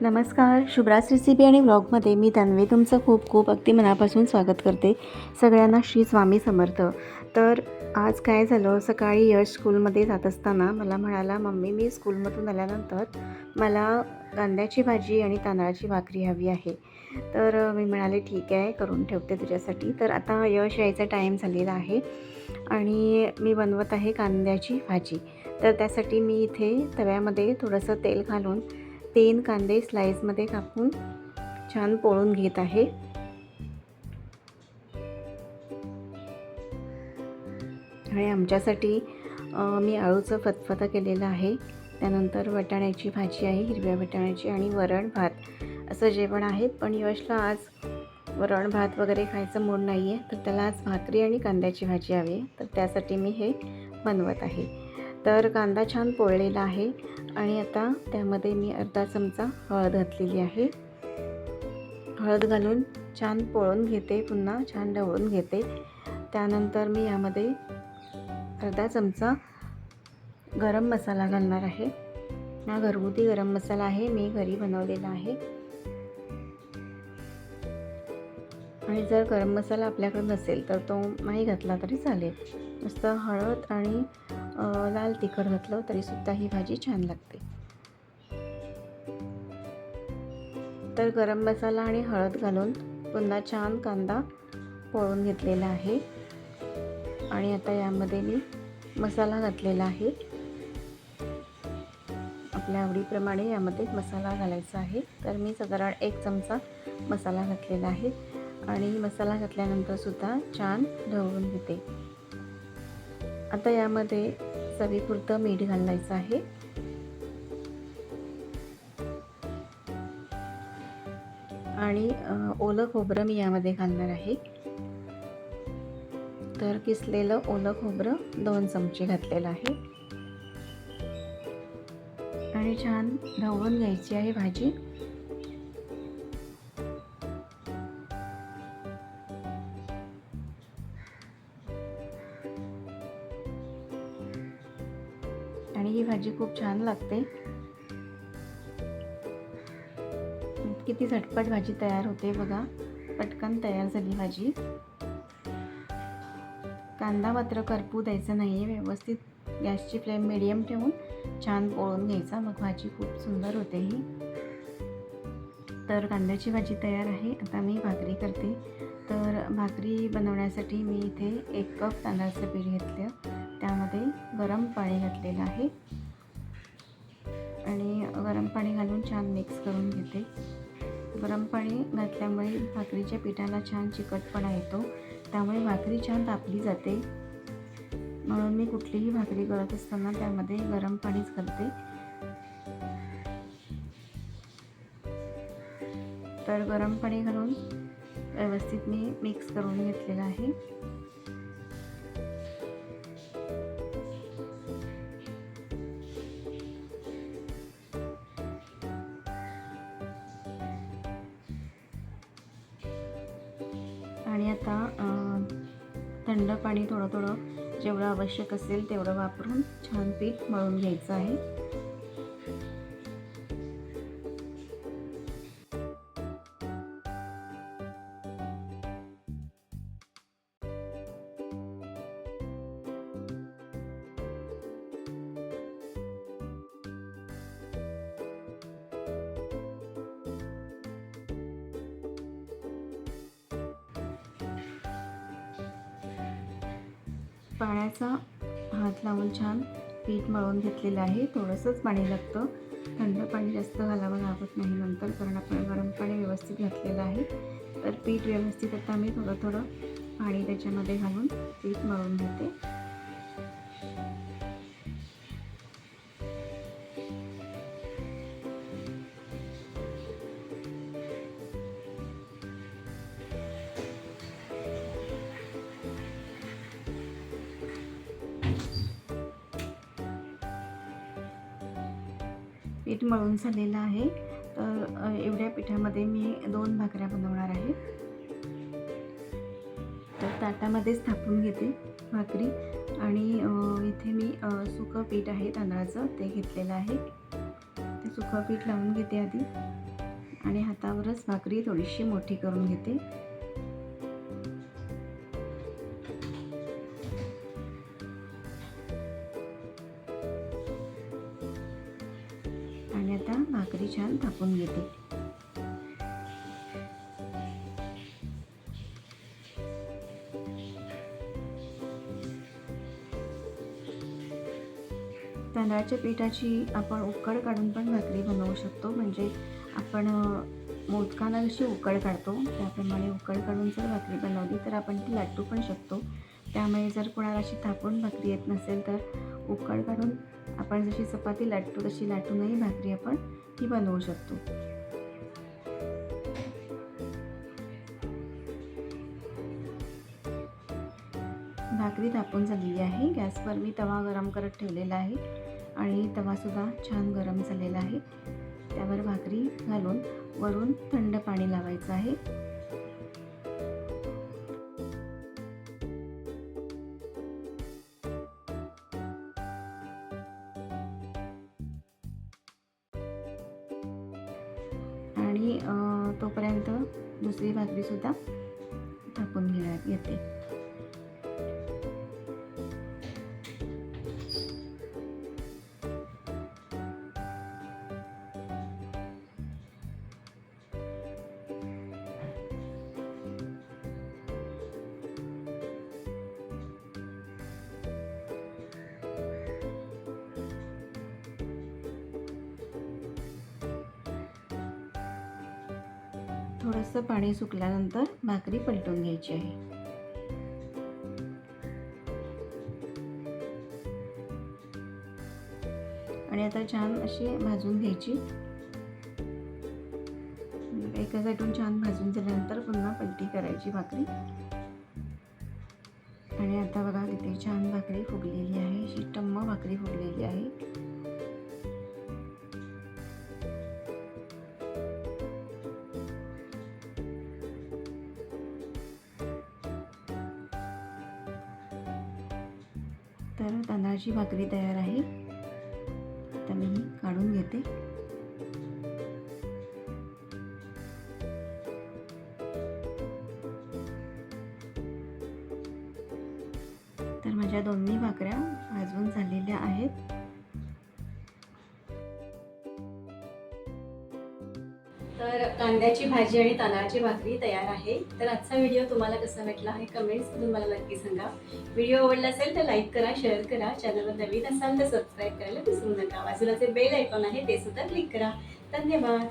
नमस्कार. शुभ्रास रेसिपी आणि व्लॉगमध्ये मी तन्वी तुमचं खूप खूप अगदी मनापासून स्वागत करते. सगळ्यांना श्री स्वामी समर्थ. तर आज काय झालं? सकाळी यश स्कूलमध्ये जात असताना मला म्हणाला मम्मी मी स्कूलमधून आल्यानंतर मला कांद्याची भाजी आणि तांदळाची भाकरी हवी आहे. तर मी म्हणाले ठीक आहे करून ठेवते तुझ्यासाठी. तर आता यश यायचा टाईम झालेला आहे आणि मी बनवत आहे कांद्याची भाजी. तर त्यासाठी मी इथे तव्यामध्ये थोडंसं तेल घालून तीन कांदे स्लाईसमध्ये कापून छान पोळून घेत आहे. आणि आमच्यासाठी मी आळूचं फतफतं केलेलं आहे. त्यानंतर वाटाण्याची भाजी आहे हिरव्या वाटाण्याची आणि वरण भात. असं जेवण आहे पण यशला आज वरण भात वगैरे खायचं मूड नाही आहे तर त्याला आज भाकरी आणि कांद्याची भाजी हवी आहे. तर त्यासाठी मी हे बनवत आहे. तर कांदा छान पोळलेला आहे. आणि आता त्यामध्ये मी अर्धा चमचा हळद घातलेली आहे. हळद घालून छान पोळून घेते पुन्हा छान ढवळून घेते. त्यानंतर मी यामध्ये अर्धा चमचा गरम मसाला घालणार आहे. हा घरगुती गरम मसाला आहे मी घरी बनवलेला आहे. आणि जर गरम मसाला आपल्याकडे नसेल तर तो नाही घातला तरी चालेल. मस्त हळद आणि लाल तिखट घातलं तरीसुद्धा ही भाजी छान लागते. तर गरम मसाला आणि हळद घालून पुन्हा छान कांदा पोळून घेतलेला आहे. आणि आता यामध्ये मी मसाला घातलेला आहे. आपल्या आवडीप्रमाणे यामध्ये मसाला घालायचा आहे. तर मी साधारण एक चमचा मसाला घातलेला आहे. आणि मसाला घातल्यानंतरसुद्धा छान ढवळून घेते. आता यामध्ये चवीपुरतं मीठ घालायचं आहे. आणि ओलं खोबरं मी यामध्ये घालणार आहे. तर किसलेलं ओलं खोबरं दोन चमचे घातलेलं आहे. आणि छान ढवळून घ्यायची आहे भाजी. भाजी खूप छान लागते. किती झटपट भाजी तयार होते बघा. पटकन तयार झाली भाजी. कांदा मात्र करपू द्यायचा नाही आहे व्यवस्थित गॅसची फ्लेम मिडियम ठेवून छान पोळून घ्यायचा. मग भाजी खूप सुंदर होते ही. तर कांद्याची भाजी तयार आहे. आता मी भाकरी करते. तर भाकरी बनवण्यासाठी मी इथे एक कप तांदळाचं पीठ घेतलं. त्यामध्ये गरम पाणी घातलेलं आहे. आणि गरम पाणी घालून छान मिक्स करून घेते. गरम पाणी घातल्यामुळे भाकरीच्या पिठाला छान चिकटपणा येतो. त्यामुळे भाकरी छान तापली जाते. म्हणून मी कुठलीही भाकरी करत असताना त्यामध्ये गरम पाणीच घालते. तर गरम पाणी घालून व्यवस्थित मी मिक्स करून घेतलेलं आहे. आता थंड पाणी थोडं थोडं जेवढं आवश्यक असेल तेवढं वापरून छान पीठ मळून घ्यायचं आहे. पाण्याचा हात लावून छान पीठ मळून घेतलेलं आहे. थोडंसंच पाणी लागतं. थंड पाणी जास्त घालावं लागत नाही. नंतर कारण आपण गरम पाणी व्यवस्थित घातलेलं आहे. तर पीठ व्यवस्थित आता मी थोडं थोडं पाणी त्याच्यामध्ये घालून पीठ मळून घेते. पीठ मळून झालेलं आहे. तर एवढ्या पिठामध्ये मी दोन भाकऱ्या बनवणार आहे. तर ताटामध्येच थापून घेते भाकरी. आणि इथे मी सुकं पीठ आहे तांदळाचं ते घेतलेलं आहे. ते सुकं पीठ लावून घेते आधी. आणि हातावरच भाकरी थोडीशी मोठी करून घेते. भाकरी छान थापून घेते. तांदळाच्या पिठाची आपण उकड काढून पण भाकरी बनवू शकतो. म्हणजे आपण मोदकांना जशी उकड काढतो त्याप्रमाणे उकड काढून जर भाकरी बनवली तर आपण ती लाटू पण शकतो. त्यामुळे जर कोणाला अशी थापून भाकरी येत नसेल तर उकड काढून आपण जशी चपाती लाटतो तशी लाटूनही भाकरी आपण ती बनवू शकतो. भाकरी तापून झालेली आहे. गॅसवर मी तवा गरम करत ठेवलेला आहे आणि तवासुद्धा छान गरम झालेला आहे. त्यावर भाकरी घालून वरून थंड पाणी लावायचं आहे. तोपर्यंत दुसरी भाकरीसुद्धा थापून घेण्यात येते. थोडंसं पाणी सुकल्यानंतर भाकरी पलटून घ्यायची आहे. आणि आता छान अशी भाजून घ्यायची. एका साईडून छान भाजून झाल्यानंतर पुन्हा पलटी करायची भाकरी. आणि आता बघा किती छान भाकरी फुगलेली आहे. अशी टम्म भाकरी फुगलेली आहे. तर तांदळाची भाकरी तयार आहे. आता मी काढून घेते. तर माझ्या दोन्ही भाकऱ्या भाजून झालेल्या आहेत. कांद्याची भाजी आणि तांदळाची भाकरी तयार आहे. तर आजचा व्हिडिओ तुम्हाला कसा वाटला हे कमेंट्समधून मला नक्की सांगा. व्हिडिओ आवडला असेल तर लाईक करा शेअर करा. चॅनलवर नवीन असाल तर सबस्क्राईब करायला विसरू नका. बाजूला जे बेल आयकॉन आहे ते सुद्धा क्लिक करा. धन्यवाद.